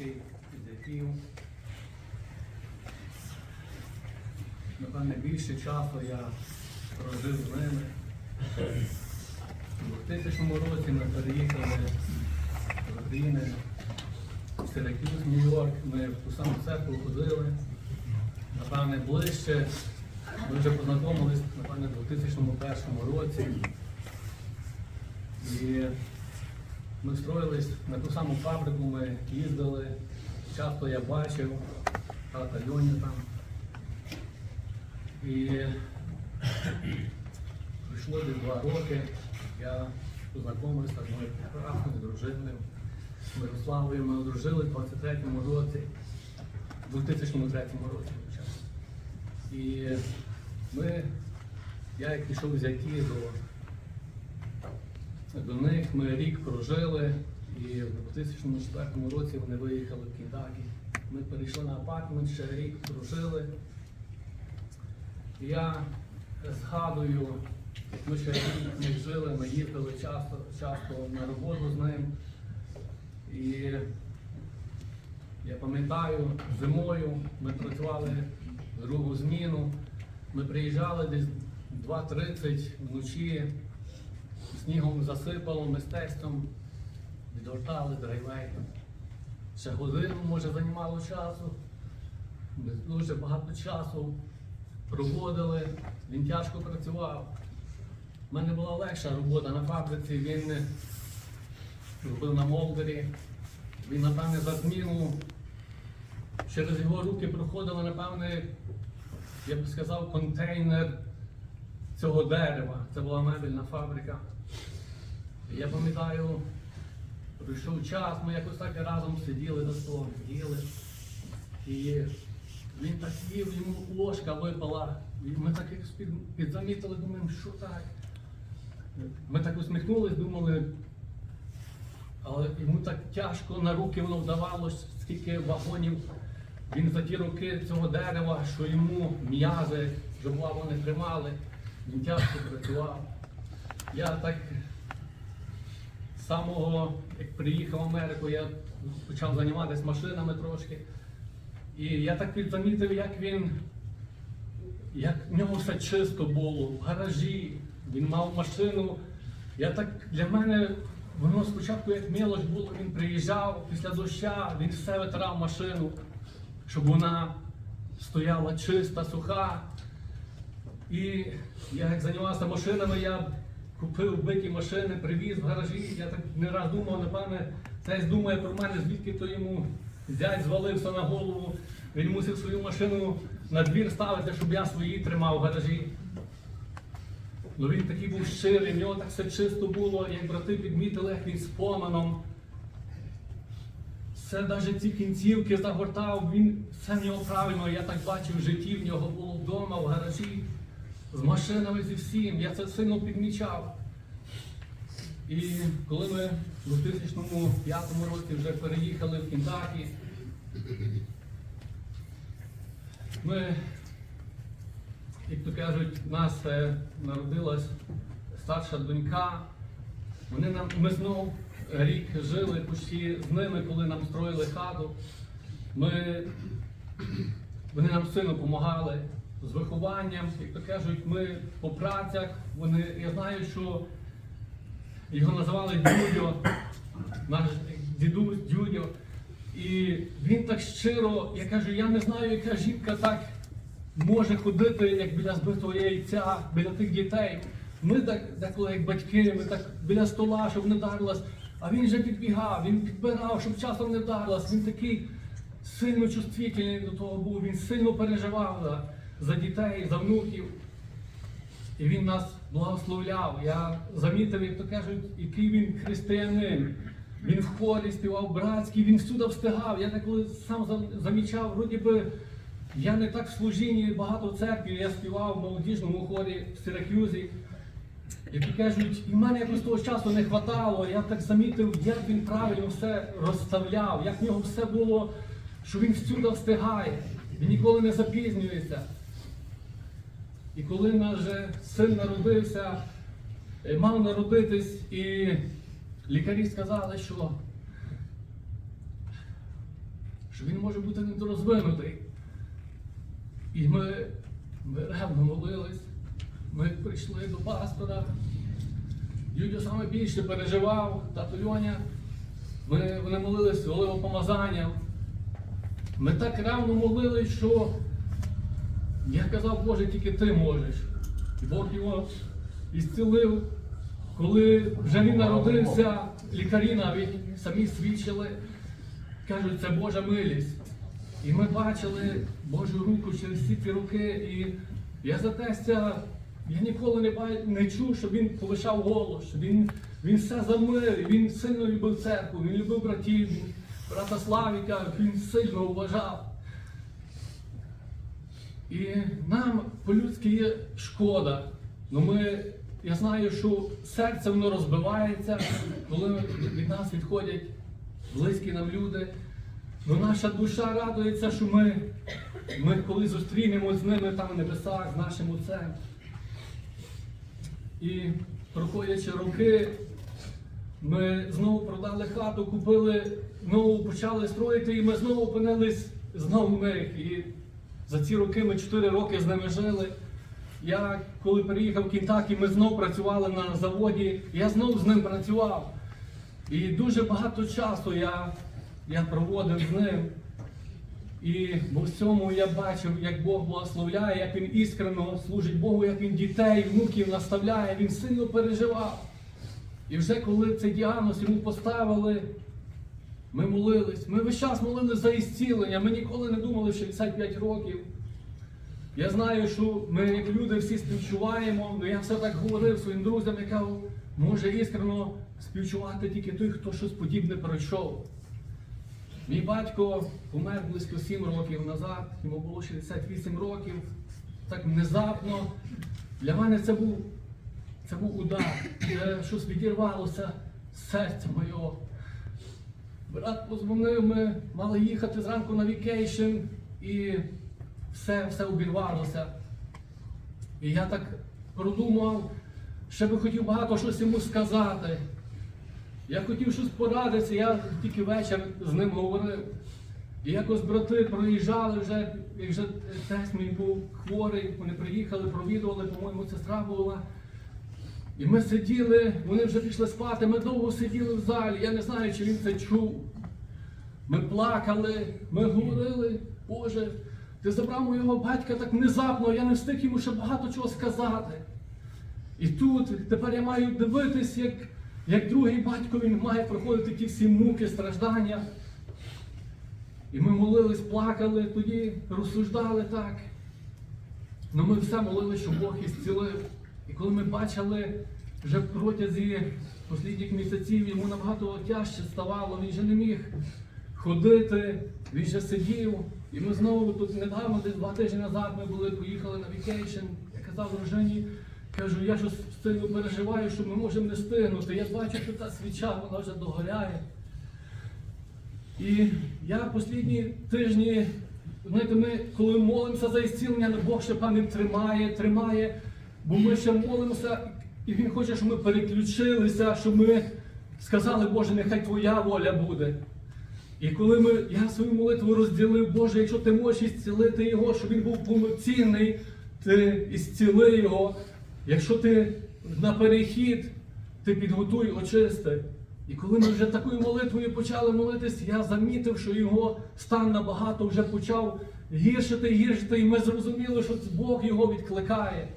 найбільший із яків. Напевне, більше часу я прожив з ними. У 2000 році ми переїхали з України в Сиракюз, Нью-Йорк. Ми в ту саму церкву ходили. Напевне, ближче. Ми вже познайомились, напевне, у 2001 році. І ми встроїлись на ту саму фабрику, ми їздили. Часто я бачив тата Льоні там. І пройшло десь два роки. Я познайомився з моєю прекрасною дружиною Мирославою. Ми одружили в 23-му році, в 2003 році. І ми, я як пішов з які до, до них, ми рік прожили, і в 2004 році вони виїхали в Кентакі. Ми перейшли на апартмент, ще рік прожили. Я згадую, ми ще рік не жили, ми їздили часто, часто на роботу з ним. І я пам'ятаю, зимою ми працювали другу зміну. Ми приїжджали десь 2.30 вночі, снігом засипало, мистецтвом, відгортали драйвейком. Ще годину, може, займало часу. Дуже багато часу проводили, він тяжко працював. У мене була легша робота на фабриці, він робив на молдері. Він, напевне, за зміну через його руки проходили, напевне, я б сказав, контейнер цього дерева. Це була мебельна фабрика. Я пам'ятаю, пройшов час, ми якось так разом сиділи за столом, їли. І він так їв, йому ложка випала. І ми так під, підзамітили, думаємо, що так. Ми так усміхнулись, думали, але йому так тяжко на руки воно вдавалось, скільки вагонів він за ті роки цього дерева, що йому м'язи, жобла вони тримали, він тяжко працював. Я так з самого, як приїхав в Америку, я почав займатися машинами трошки. І я так підзамітив, як він, як в нього все чисто було, в гаражі, він мав машину. Я так для мене воно спочатку як мілоч було, він приїжджав після доща, він все витирав машину, щоб вона стояла чиста, суха. І я як займався машинами, я купив биті машини, привіз в гаражі. Я так не раз думав, напевне, цей думає про мене, звідки то йому зять звалився на голову. Він мусив свою машину на двір ставити, щоб я свої тримав в гаражі. Ну він такий був щирий, в нього так все чисто було, як брати підмітили, як він з помином. Все навіть ці кінцівки загортав, він все в нього правильно, я так бачив в житті, в нього було вдома, в гаражі, з машинами зі всім. Я це сильно підмічав. І коли ми у 2005 році вже переїхали в Кентакі, ми як то кажуть, в нас е, народилась старша донька. Вони нам, ми знов рік жили почти з ними, коли нам строїли хату. Ми, вони нам сильно допомагали з вихованням, як то кажуть, ми по працях. Вони, я знаю, що його називали Дюдьо, наш дідусь Дюдьо. І він так щиро, я кажу, я не знаю, яка жінка так може ходити, як біля збитого яйця, біля тих дітей. Ми так, деколи як батьки, ми так біля стола, щоб не вдарилась. А він вже підбігав, він підбирав, щоб часом не вдарилась. Він такий сильно чувствительний до того був, він сильно переживав за, дітей, за внуків. І він нас благословляв. Я замітив, як то кажуть, який він християнин. Він в хорі співав братський, він всюди встигав. Я деколи сам замічав, вроді би, я не так в служінні багато церкві, я співав в молодіжному хорі в Сиракюзі. Які кажуть, і в мене якось того часу не хватало. Я так замітив, як він правильно все розставляв, як в нього все було, що він всюди встигає, він ніколи не запізнюється. І коли наш син народився, е, мав народитись, і лікарі сказали, що що він може бути недорозвинутий. І ми, ми ревно молились, ми прийшли до пастора. Юдю саме більше переживав, тато Льоня. Ми, вони молились помазанням. Ми так ревно молились, що я казав, Боже, тільки ти можеш. І Бог його ісцілив. Коли вже він народився, лікарі навіть самі свідчили, кажуть, це Божа милість. І ми бачили Божу руку через всі ці роки. І я за тестя, я ніколи не, ба- не чув, щоб він повишав голос, що він, він все за мир, він сильно любив церкву, він любив братів, брата Славіка, він сильно вважав. І нам по-людськи є шкода. Ну ми, я знаю, що серце воно розбивається, коли від нас відходять близькі нам люди. Ну наша душа радується, що ми, ми коли зустрінемось з ними там в небесах, з нашим отцем. І проходячи роки, ми знову продали хату, купили, знову почали строїти, і ми знову опинились знову них. І за ці роки ми 4 роки з ними жили. Я коли переїхав в Кінтакі, ми знову працювали на заводі, я знову з ним працював. І дуже багато часу я, я проводив з ним. І в цьому я бачив, як Бог благословляє, як він іскрено служить Богу, як він дітей, внуків наставляє, він сильно переживав. І вже коли цей діагноз йому поставили, ми молились. Ми весь час молились за ісцілення. Ми ніколи не думали в 65 років. Я знаю, що ми, як люди, всі співчуваємо, але я все так говорив своїм друзям, я кажу, може іскрено співчувати тільки той, хто щось подібне пройшов. Мій батько помер близько 7 років назад, йому було 68 років. Так внезапно. Для мене це був, це був удар. Це щось відірвалося з серця мого. Брат позвонив, ми мали їхати зранку на вікейшн і все, все обірвалося. І я так продумав, ще би хотів багато щось йому сказати. Я хотів щось порадитися, я тільки вечір з ним говорив. І якось брати проїжджали вже, як вже тесть мій був хворий, вони приїхали, провідували, по-моєму, сестра була. І ми сиділи, вони вже пішли спати, ми довго сиділи в залі, я не знаю, чи він це чув. Ми плакали, ми говорили, Боже, ти забрав моєго батька так внезапно, я не встиг йому ще багато чого сказати. І тут тепер я маю дивитись, як, як другий батько він має проходити ті всі муки, страждання. І ми молились, плакали, тоді розсуждали так. Ну ми все молили, щоб Бог із зцілив. І коли ми бачили вже протязі останніх місяців, йому набагато тяжче ставало, він же не міг ходити, він же сидів. І ми знову тут недавно, десь два тижні назад, ми були, поїхали на вікейшн. Я казав дружині, кажу, я щось сильно переживаю, що ми можемо не встигнути. Я бачу, що та свіча, вона вже догоряє. І я останні тижні, знаєте, ми коли молимося за ісцілення, Бог ще певне тримає, тримає, бо ми ще молимося, і Він хоче, щоб ми переключилися, щоб ми сказали, Боже, нехай Твоя воля буде. І коли ми, я свою молитву розділив, Боже, якщо ти можеш ісцілити його, щоб він був повноцінний, ти ісціли його. Якщо ти на перехід, ти підготуй, очисти. І коли ми вже такою молитвою почали молитись, я замітив, що його стан набагато вже почав гіршити, гіршити, і ми зрозуміли, що Бог його відкликає.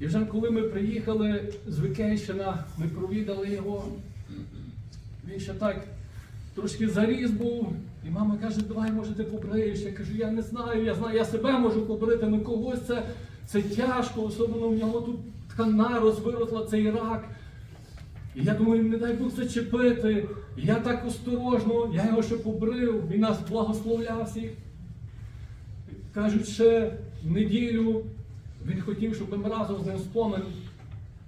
І вже коли ми приїхали з Вікейщина, ми провідали його, він ще так трошки заріз був. І мама каже, давай, може, ти побриєш. Я кажу, я не знаю, я знаю, я себе можу побрити, але когось це, це тяжко, особливо в нього тут така нарос виросла, цей рак. І я думаю, не дай Бог зачепити. І я так осторожно, я його ще побрив, він нас благословляв всіх. Кажуть, ще неділю він хотів, щоб ми разом з ним спомин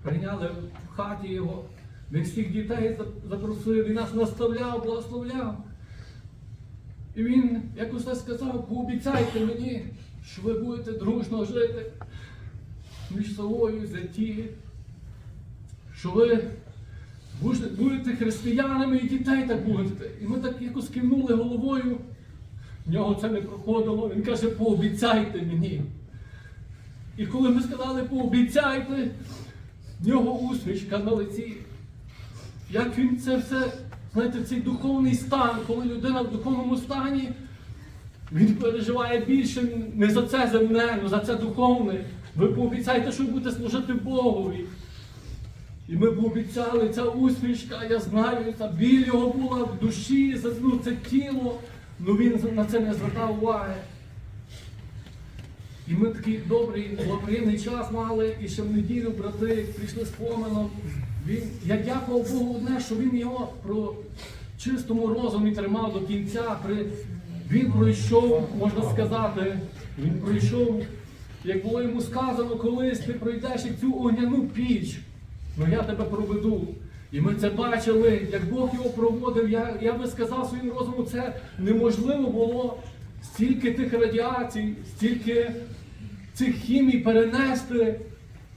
прийняли в хаті його. Він всіх дітей запросив, він нас наставляв, благословляв. І він якось так сказав, пообіцяйте мені, що ви будете дружно жити між собою, заті, що ви будете християнами і дітей так будете. І ми так якось кивнули головою. В нього це не проходило. Він каже, пообіцяйте мені. І коли ми сказали, пообіцяйте, в нього усмішка на лиці. Як він це все, знаєте, цей духовний стан, коли людина в духовному стані, він переживає більше не за це земне, але за це духовне. Ви пообіцяйте, що будете служити Богові. І ми пообіцяли, ця усмішка, я знаю, ця біль його була в душі, ну, це тіло, ну він на це не звертав уваги. І ми такий добрий, благоприємний час мали, і ще в неділю брати прийшли з помином. Він, я дякував Богу одне, що він його про чистому розумі тримав до кінця. Він пройшов, можна сказати, він пройшов, як було йому сказано, колись ти пройдеш і цю огняну піч, ну я тебе проведу. І ми це бачили, як Бог його проводив, я, я би сказав своїм розумом, це неможливо було стільки тих радіацій, стільки цих хімій перенести.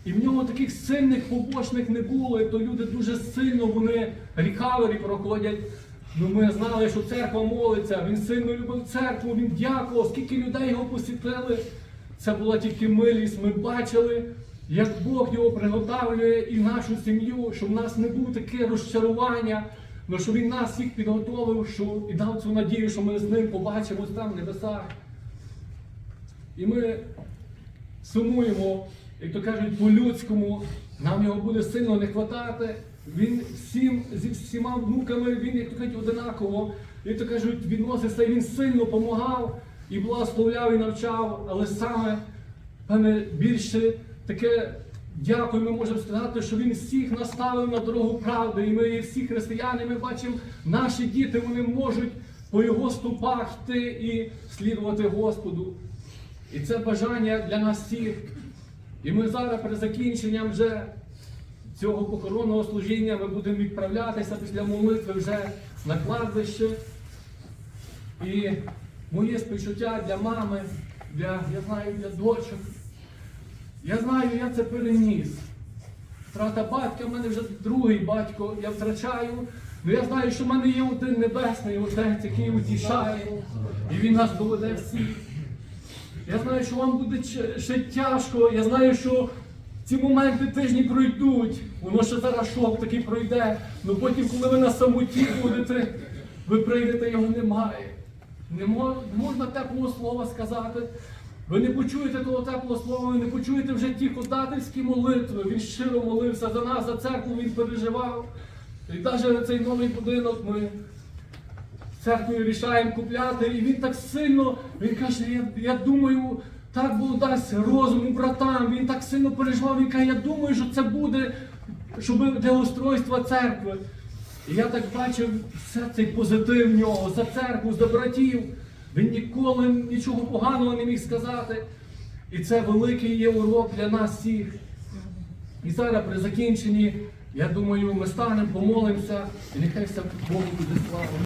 І в нього таких сильних побочних не було, і то люди дуже сильно вони рікавері проходять. Ну ми знали, що церква молиться, він сильно любив церкву, він дякував, скільки людей його посітили. Це була тільки милість. Ми бачили, як Бог його приготовлює і нашу сім'ю, щоб в нас не було таке розчарування, але що він нас всіх підготовив що, і дав цю надію, що ми з ним побачимось там в небесах. І ми сумуємо, як то кажуть, по-людському, нам його буде сильно не хватати. Він всім, зі всіма внуками, він, як то кажуть, одинаково, як то кажуть, відносився, він сильно допомагав і благословляв, і навчав, але саме, певне, більше таке дякую, ми можемо сказати, що він всіх наставив на дорогу правди. І ми всі християни, ми бачимо, наші діти вони можуть по його ступах йти і слідувати Господу. І це бажання для нас всіх. І ми зараз перед закінченням вже цього похоронного служіння ми будемо відправлятися після молитви вже на кладбище. І моє співчуття для мами, для, я знаю, для дочок. Я знаю, я це переніс. Втрата батька, в мене вже другий батько, я втрачаю. Ну я знаю, що в мене є один небесний отець, який утішає, і він нас доведе всіх. Я знаю, що вам буде ще- тяжко. Я знаю, що ці моменти тижні пройдуть. Воно ще зараз шок такий пройде. Ну потім, коли ви на самоті будете, ви прийдете, його немає. Не можна теплого слова сказати. Ви не почуєте того теплого слова, ви не почуєте вже ті ходательські молитви. Він щиро молився за нас, за церкву він переживав. І навіть цей новий будинок ми церквою рішаємо купляти, і він так сильно, він каже, я, я думаю, так Бог дасть розуму братам. Він так сильно переживав, він каже, я думаю, що це буде, щоб для устройства церкви. І я так бачив все цей позитив в нього, за церкву, за братів. Він ніколи нічого поганого не міг сказати. І це великий є урок для нас всіх. І зараз при закінченні, я думаю, ми станемо, помолимося, і нехай все Богу буде слава.